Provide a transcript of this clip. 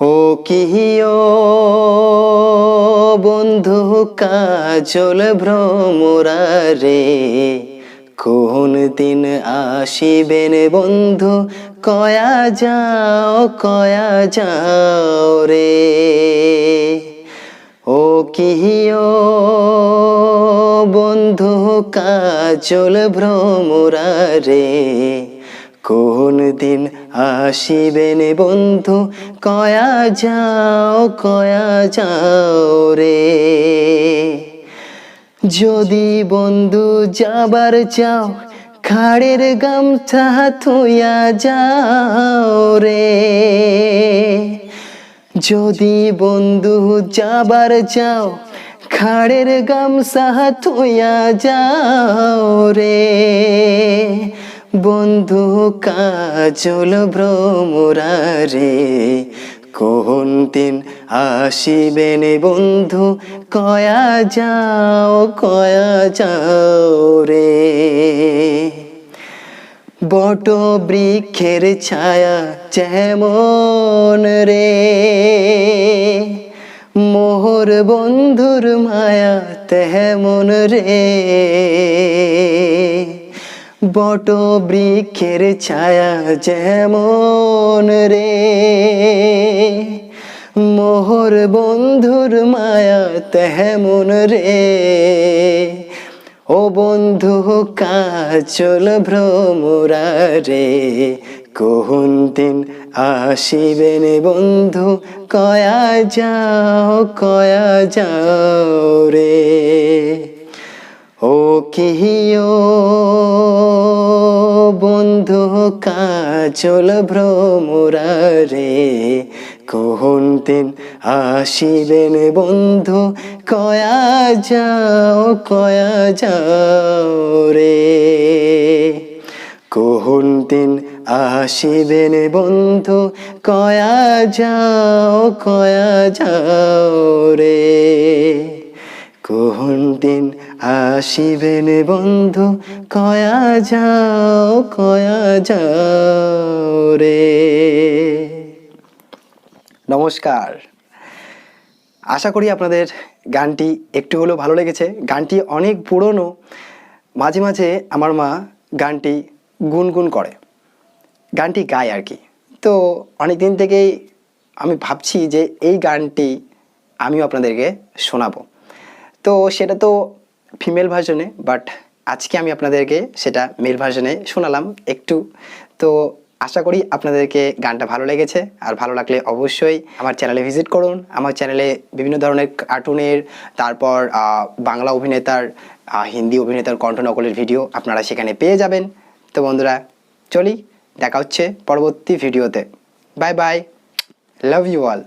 ও কিহিও বন্ধু কাজল ভ্রমরারে, কোন দিন আসিবেন বন্ধু, কয়া যাও কয়া যাও রে। ও কিহিও বন্ধু কাজল ভ্রমরারে কোন দিন আসিবেন বন্ধু? কয়া যাও কয়া যাও রে। যদি বন্ধু যাবার চাও, খাড়ের গামছা থুয়া যাও রে। যদি বন্ধু যাবার যাও খাড়ের গামছা থুয়া যাও রে। বন্ধু কাজল ভ্রমরারে, কোন দিন আসিবেন বন্ধু? কয়া যাও কয়া যাও রে। বট বৃক্ষের ছায়া যেমন রে, মোহর বন্ধুর মায়া তেমন রে। বট বৃক্ষের ছায়া যেমন রে। মোহর বন্ধুর মায়া তেমন রে। ও বন্ধু কাজল ভ্রমরা রে। কোন দিন আসিবেন বন্ধু, কয়া যাও কয়া যাও রে। ও কিহিও বন্ধু কাজল ভ্রমরা রে কোন দিন আসিবেন বন্ধু, কয়া যাও কয়া যাও রে। কোন দিন আসিবেন বন্ধু, কয়া যাও কয়া যাও রে। কোন দিন আসিবেন বন্ধু, কয়া যাও কয়া যাও রে। নমস্কার। আশা করি আপনাদের গানটি একটু হলেও ভালো লেগেছে। গানটি অনেক পুরনো। মাঝে মাঝে আমার মা গানটি গুনগুন করে। গানটি গায় আর কি। তো অনেক দিন থেকেই আমি ভাবছি যে এই গানটি আমিও আপনাদেরকে শোনাবো। তো সেটা তো ফিমেল ভার্জনে বাট আজকে আমি আপনাদেরকে সেটা মেল ভার্জনে শোনালাম একটু। তো আশা করি আপনাদেরকে গানটা ভালো লেগেছে, আর ভালো লাগলে অবশ্যই আমার চ্যানেলে ভিজিট করুন। আমার চ্যানেলে বিভিন্ন ধরনের কার্টুনের তারপর বাংলা অভিনেতার হিন্দি অভিনেতার কণ্ঠ নকলের ভিডিও আপনারা সেখানে পেয়ে যাবেন। তো বন্ধুরা, চলি, দেখা হচ্ছে পরবর্তী ভিডিওতে bye bye love you all